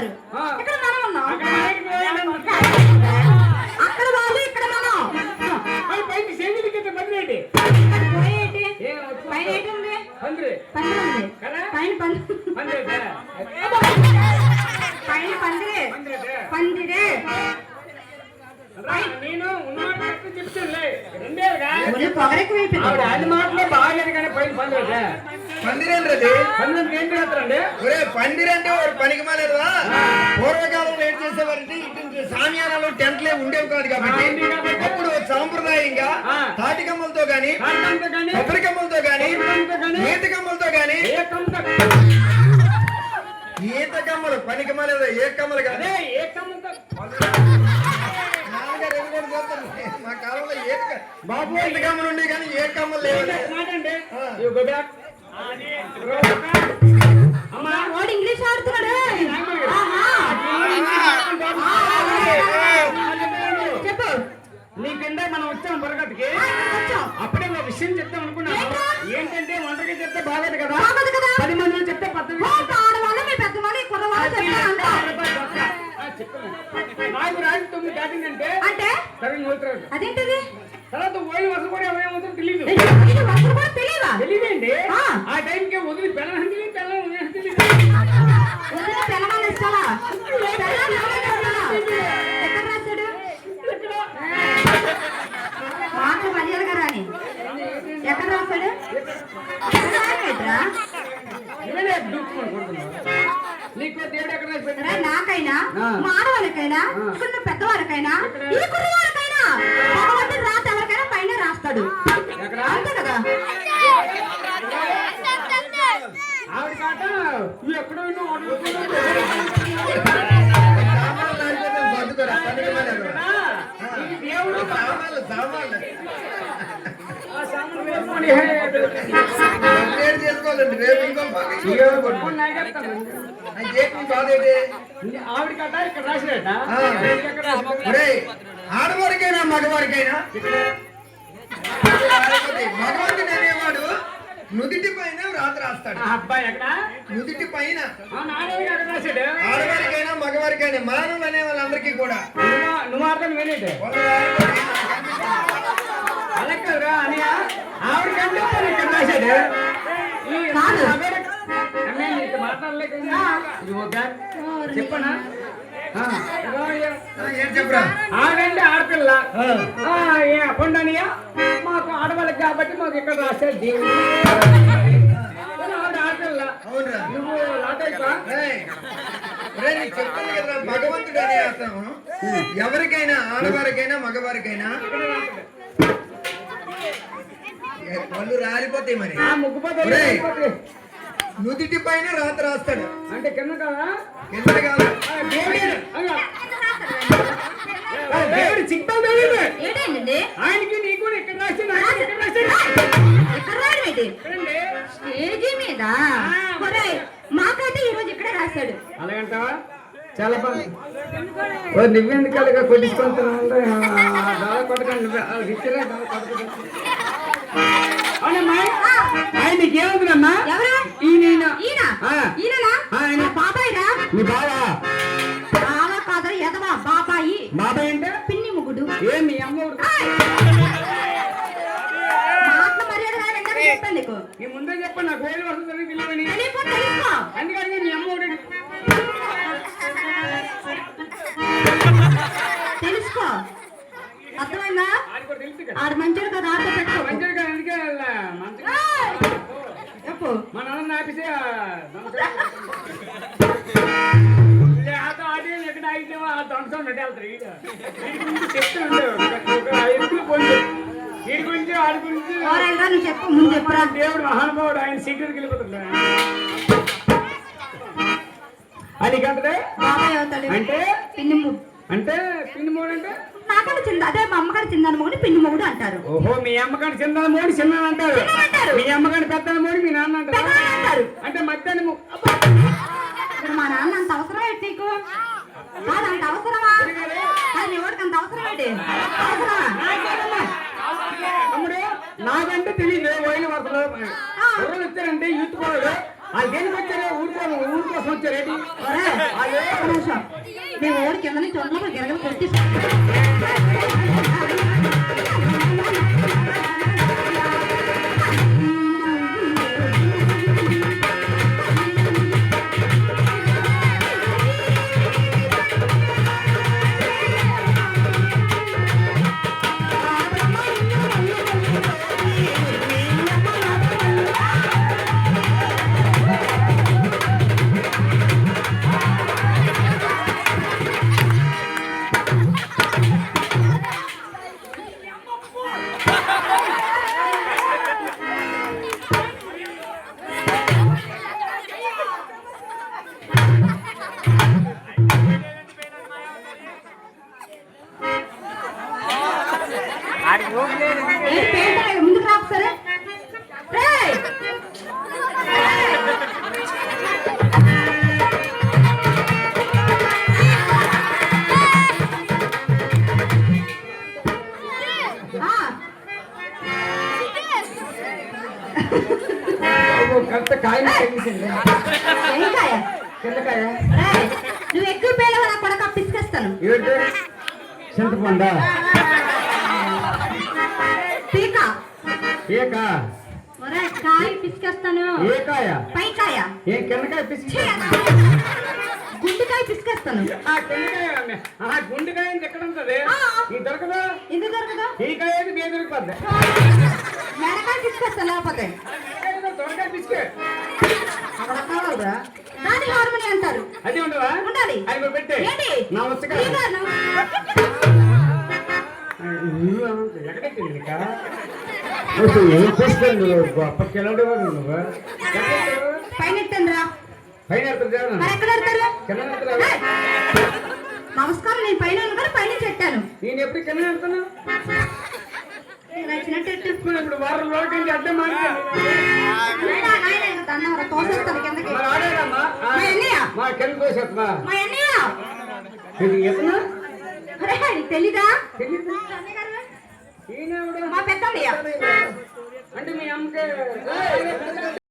ఉన్నారు ఆ. ఇక్కడ మనం ఉన్నాం అక్కడ మనమేంటి వాళ్ళేంటి? అక్కడ వాళ్ళు ఇక్కడ మనం అవి పైకి సేవింగ్ కింద పందిరేంటి ఇక్కడ గోడ ఏంటి? ఏ వచ్చి పైన ఏంటి ఉంది పందిరి పందిరి ఉంది కదా? పైన పంది పందిరేటే పైన పందిరే పందిరేటే పందిరే రా, నేను ఉన్నమాట కరెక్ట్ చెప్తానులే రెండేగా ఒళ్ళు పొగరెక్కువైపోయింది ఆవిడ అది మాటలే బాగాలేదు కానీ పైన పందిరేటే పందిరేంద్రది? పందిరికి ఏం చేస్తారండి? ఒరే పందిరంటే? వాడు పనికి మాలేదురా. పూర్వకాలంలో ఏం చేసేవారంటే ఇటు సామ్యానాలు టెంట్లే ఉండేవి కాదు కాబట్టి. అప్పుడు సాంప్రదాయంగా. తాటికమ్మలతో గాని కానీ కొబ్బరికమ్మలతో గాని ఈతకమ్మలతో గాని ఏ కమ్మతో ఈత కమ్మలు పనికి మాలేదు? ఏ కమ్మలు కాదు అదే ఏ కమ్మతో. మా కాలంలో క- బాబు ఈత కమ్మలు ఉండే కానీ ఏ కమ్మలు లేవు. వాడు ఇంగ్లీష్ ఆడుతున్నాడు. చెప్పు. నీ కింద మనం వచ్చాం వచ్చాం. అప్పుడే ఒక విషయం చెప్తాం అనుకున్నాను. ఏంటా? ఏంటంటే ఒంటరిగా చెప్తే బాగోదు కదా. పది మందిలో చెప్తే చెప్తారంట నాకు రాజు తొమ్మిది దాటిందంటే అంటే సరే నూతురాడు అదేంటిది? తర్వాత ఓయిల్ వసలు కూడా ఏమవుతుందో తెలియదు తెలియదండి టైంకి వదిలి ఇస్తావా? ఎక్కడ రాశాడు? నాకైనా. మానవాళ్ళకైనా. చిన్న పెద్దవాళ్ళకైనా? ఈ కుర్రవాళ్ళకైనా రాత ఎవరికైనా పైన రాస్తాడు? అంతే కదా ఆవిడ కాట నువ్వు ఎక్కడో విన్నావు, ఆవిడ ఎక్కడో సామాన్లు ఆడిపోతే బతుకురా, పనికి మాలేదు. విన్నావు. ఈ దేవుడు సామాన్లు. ఎక్కడ ఆడవారికైనా మగవారికైనా భగవంతుడు అనేవాడు నుదిటి పైన రాత రాస్తాడు. అబ్బాయి ఎక్కడ? నుదిటి పైన. ఆడవారికైనా మగవారికైనా మానవులు అనే వాళ్ళందరికీ కూడా. నువ్వు అర్థం అనిపిస్తుంది. అలా కాదురా అని ఇక్కడ రాశాడు? చెప్పనా? ఆ, ఇదిగో ఇయ్య. ఆ, ఏం చెప్పురా? ఆడంటే ఆడపిల్ల. ఆ. ఆ, ఏ అప్పండనియా మాకు ఆడవాళ్ళకి కాబట్టి మాకు ఇక్కడ ఆవిడ ఆడపిల్ల. నువ్వు లాటైపా చెప్తాను కదరా భగవంతుడు అనే అతను ఎవరికైనా ఆడవారికైనా మగవారికైనా ఏ, వాళ్ళు రాలిపోతాయి మరి. ఆ ముగ్గుపోతే ఒరేయ్. నుదిటి పైన రాత రాస్తాడు. అంటే కింద కదా? కింద దేవుడు. దేవుడు ఆయనకి నీకు కూడా ఇక్కడ రాశాడు రాశాడు ఎక్కడ రాయడం ఎక్కడండి? స్టేజీ మీద. మాకైతే ఈ రోజు ఇక్కడే రాశాడు. అలాగంటావా? చాలా బాగుంది. నువ్వెందుకు అలాగా కొట్టించుకుంటున్నావు? దాదా కొట్టకండి. నువ్వే. ఆ, ఇచ్చిరా, దాదా కొట్టకండి. నీ ముందే చెప్పు నాకు వేలు వస్తుంది తెలుసుకో అందుకని మీ అమ్మ ఊరు తెలుసుకో. అర్థమైందా? కదా. ఆడు మంచిగా కదా ఆటో పెట్టుకో. మంచిగా అందుకే! చెప్పు. మా నాన్న లేకపోతే ఆడి ఎక్కడ ఆగితే ఆ ఉన్నట్టు వెళ్తారు ఎవరైనా నువ్వు చెప్పు ముందు చెప్పురా. దేవుడు మహానుభావుడు ఆయన సీక్రెట్కి వెళ్ళిపోతున్నాడు. అది కంటే బాబాయ్ అవుతాడు అంటే? పిన్ని అంటే పిన్ని మూడు అంటే? నాకన్నా చిన్న అదే మా అమ్మగారి చిన్న మొగుడు పిన్ని మొగుడు అంటారు. ఓహో మీ అమ్మగారి చిన్న మోడి చిన్న అంటారు. మీ అమ్మగారి పెద్ద మోడి మీ నాన్న అంటారు. అంటే మధ్యాహ్నం మా నాన్న అంత అవసరం ఏంటి నీకు? కాదు అంత అవసరమా? కాదు వాడికి అంత అవసరం ఏంటి? అవసరమా? నాకంటే తెలియదు వైలు వరసలు ఎవరు వచ్చారంటే యూత్ వాళ్ళు వాళ్ళు దేనికి వచ్చారు ఊరుకోను ఊరు కోసం వచ్చారేంటి ఒరేయ్, ఒక్క నిమిషం. నీ ఓడి కింద నుంచి ఒంట్లో గిరగలు కొట్టి ముందుకు సరే నువ్వు ఎక్కువ పేరు కొడక పిసికేస్తాను. చింతపండా. ఒరే కాయ పిసికేస్తాను ఏకాయ పైకాయ ఏ కిందకాయ పిసికి ఛీ! గుండెకాయ పిసికేస్తాను. ఆ కిందకాయ ఆ గుండెకాయ ఎక్కడ ఉంటది. ఈ దొరకదు? ఎందుకు దొరకదు? ఈ కాయ అయితే బే దొరికిపోద్ది. మెడకాయ పిసికేస్తాను లేకపోతే. దొరకాయ పిసికే. అక్కడ కావాలరా? దాని హార్మోని అంటారు. అది ఉండవా ఉండాలి. అది పెట్టే. ఏంటి? నా వచ్చక ఇదిగో నువ్వు. ఏం నువ్వు? నువ్వు? పైన పైన ఎక్కడ కింద! నమస్కారం నేను పైన ఉన్నాను పైన చెట్టాను. నేను ఎప్పుడు కింద. ఇప్పుడు వారం నుంచి అడ్డం తోసేస్తాను కిందకి. మా అన్నయ్య. మా కింద మా అన్నయ్య. ఎత్తనా తెలీదా తెలీదు అన్నయ్య గారు? ఈయన ఎవడు? మా పెద్దన్నయ్య అంటే మీ అమ్మకి